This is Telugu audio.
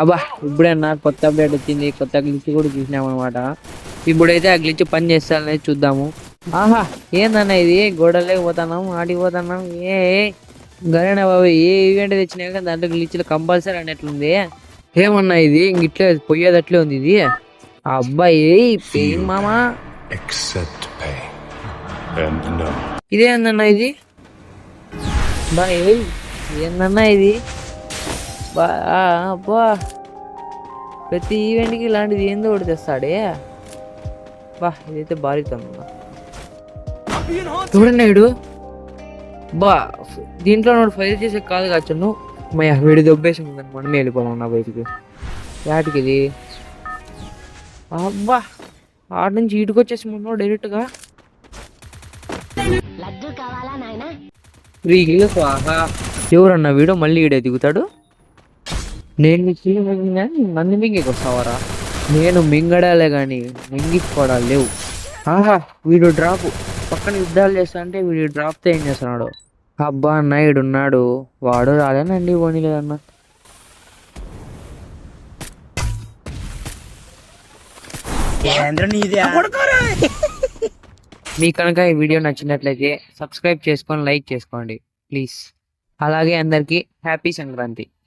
అబ్బా ఇప్పుడన్నా కొత్త అప్డేట్ వచ్చింది. కొత్త గ్లిచ్ కూడా చూసినాం అనమాట ఇప్పుడైతే ఆ గ్లిచ్ పని చేస్తానని చూద్దాము. ఆహా ఏందన్న ఇది? గోడలే పోతున్నాం ఆడికి పోతున్నాం. ఏ గరేనా బాబు ఏ ఈవెంట్ తెచ్చినా కానీ దాంట్లో గ్లిచ్లు కంపల్సరీ అన్నట్లుంది? ఏమన్నా ఇది? ఇట్లే పోయేదట్లే ఉంది ఇది. అబ్బాయి పెయిన్ మామా. ఇదేందన్నా ఇది? బా ఏయ్, ఏందన్నా ఇది? అబ్బా. ప్రతి ఈవెంట్కి ఇలాంటిది ఏందో ఒకటి తెస్తాడే. బా ఇదైతే భారీ తమ్ముడు చూడండి వీడు? బా దీంట్లో వాడు ఫైర్ చేసే కాదు కాచను మయ్య వీడి దొబ్బేసి ఉందని మనమే వెళ్ళిపోదాం నా బయటికి. వాటికి ఇది? అబ్బా ఆడ నుంచి ఇటుకు వచ్చేసి మొన్న డైరెక్ట్గా ఎవరన్నా వీడో మళ్ళీ ఈడే దిగుతాడు? నేను మింగినా నన్ను మింగికి వస్తావరా నేను మింగడాలే కానీ మింగిపోవడాలు లేవు. ఆహా వీడు డ్రాప్ పక్కన యుద్ధాలు చేస్తా అంటే వీడు డ్రాప్తో ఏం చేస్తున్నాడు? అబ్బా అన్న ఈడున్నాడు వాడు రాలేనండి పోనీ లేదన్నా మీకు కనుక ఈ వీడియో నచ్చినట్లయితే సబ్స్క్రైబ్ చేసుకొని లైక్ చేసుకోండి. ప్లీజ్. అలాగే అందరికీ హ్యాపీ సంక్రాంతి.